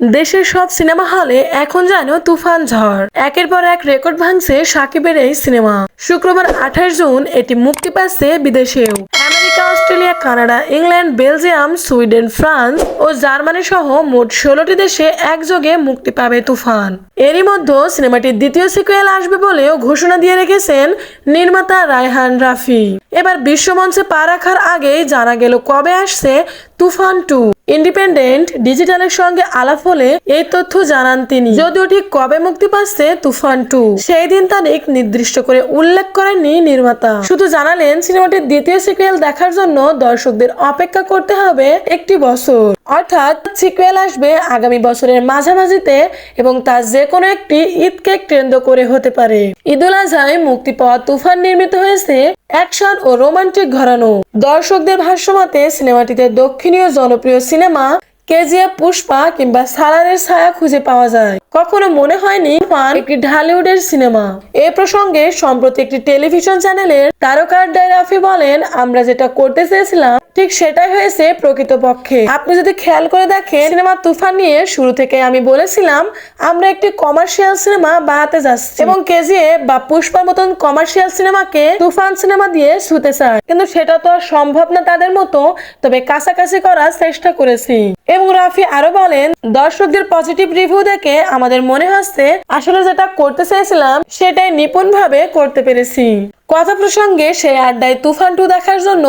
দেশের সব সিনেমা হলে এখন যেন তুফান ঝড়। একের পর এক রেকর্ড ভাঙছে সাকিবের এই সিনেমা। শুক্রবার আঠাশ জুন এটি মুক্তি পাচ্ছে বিদেশেও। America, Australia, Canada, England, Belgium, Sweden, France ও জার্মানি সহ মোট ষোলোটি দেশে একযোগে মুক্তি পাবে তুফান। এরই মধ্যে সিনেমাটির দ্বিতীয় সিকুয়েল আসবে বলেও ঘোষণা দিয়ে রেখেছেন নির্মাতা রায়হান রাফি। এবার বিশ্বমঞ্চে পা রাখার আগেই জানা গেল কবে আসছে তুফান টু। ইন্ডিপেন্ডেন্ট, ডিজিটালের সঙ্গে আলাপ হলে এই তথ্য জানান তিনি। যদিও ঠিক কবে মুক্তি পাচ্ছে তুফান টু, সেই দিন তারিখ নির্দিষ্ট করে উল্লেখ করেননি নির্মাতা। শুধু জানালেন, সিনেমাটির দ্বিতীয় সিকুয়েল দেখার জন্য দর্শকদের অপেক্ষা করতে হবে একটি বছর। অর্থাৎ সিকুয়েল আসবে আগামী বছরের মাঝামাঝিতে এবং তা যে কোনো একটি ঈদকে কেন্দ্র করে হতে পারে। ঈদুল আজহায় মুক্তি পাওয়া তুফান নির্মিত হয়েছে, অ্যাকশন ও রোমান্টিক ঘরানো। দর্শকদের ভাষ্যমতে সিনেমাটিতে দক্ষিণীয় জনপ্রিয় সিনেমা কেজিএফ পুষ্পা কিংবা সালারের ছায়া খুঁজে পাওয়া যায়। কখনো মনে হয়নি তুফান একটি ঢালিউডের সিনেমা। এ প্রসঙ্গে সম্প্রতি একটি টেলিভিশন চ্যানেলের তারকার রাফি বলেন, আমরা যেটা করতে চেয়েছিলাম, ঠিক সেটাই হয়েছে প্রকৃতপক্ষে। আপনি যদি খেয়াল করে দেখেন, সিনেমা তুফান নিয়ে শুরু থেকে আমি বলেছিলাম, আমরা একটি কমার্শিয়াল সিনেমা বানাতে যাচ্ছি। এবং কেজিএফ বা পুষ্পার মতন কমার্শিয়াল সিনেমাকে তুফান সিনেমা দিয়ে ছুতে চায়। কিন্তু সেটা তো আর সম্ভব না তাদের মতো, তবে কাছাকাছি করার চেষ্টা করেছি। এবং রাফি আরও বলেন, দর্শকদের পজিটিভ রিভিউ দেখে আমাদের মনে হচ্ছে, আসলে যেটা করতে চেয়েছিলাম, সেটাই নিপুণ ভাবে করতে পেরেছি। কথা প্রসঙ্গে সেই আড্ডায় তুফান টু দেখার জন্য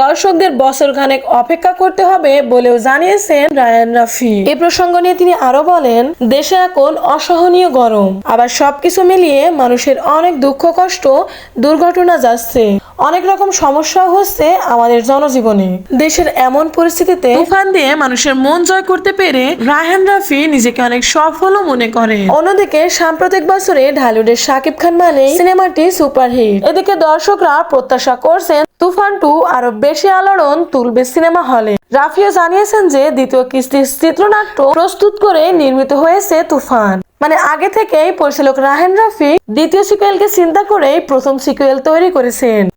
দর্শকদের বছর খানেক অপেক্ষা করতে হবে বলেও জানিয়েছেন রায়ান রাফি। এ প্রসঙ্গ নিয়ে তিনি আরও বলেন, দেশে এখন অসহনীয় গরম। আবার সবকিছু মিলিয়ে মানুষের অনেক দুঃখ কষ্ট, দুর্ঘটনা যাচ্ছে। অনেক রকম সমস্যা হচ্ছে আমাদের জনজীবনে। দেশের এমন পরিস্থিতিতে তুফান দিয়ে মানুষের মন জয় করতে পেরে রায়হান রাফি নিজেকে অনেক সফলও মনে করে। অন্যদিকে সাম্প্রতিক বছরে ঢালিউডের শাকিব খান মানে সিনেমাটি সুপারহিট। এদিকে দর্শকরা প্রত্যাশা করছেন তুফান টু আরও বেশি আলোড়ন তুলবে সিনেমা হলে। রাফিও জানিয়েছেন যে দ্বিতীয় কিস্তির চিত্রনাট্য প্রস্তুত করে নির্মিত হয়েছে তুফান। মানে আগে থেকেই পরিচালক রাহেন রাফি দ্বিতীয় সিকুয়েলকে চিন্তা করেই প্রথম সিকুয়েল তৈরি করেছেন।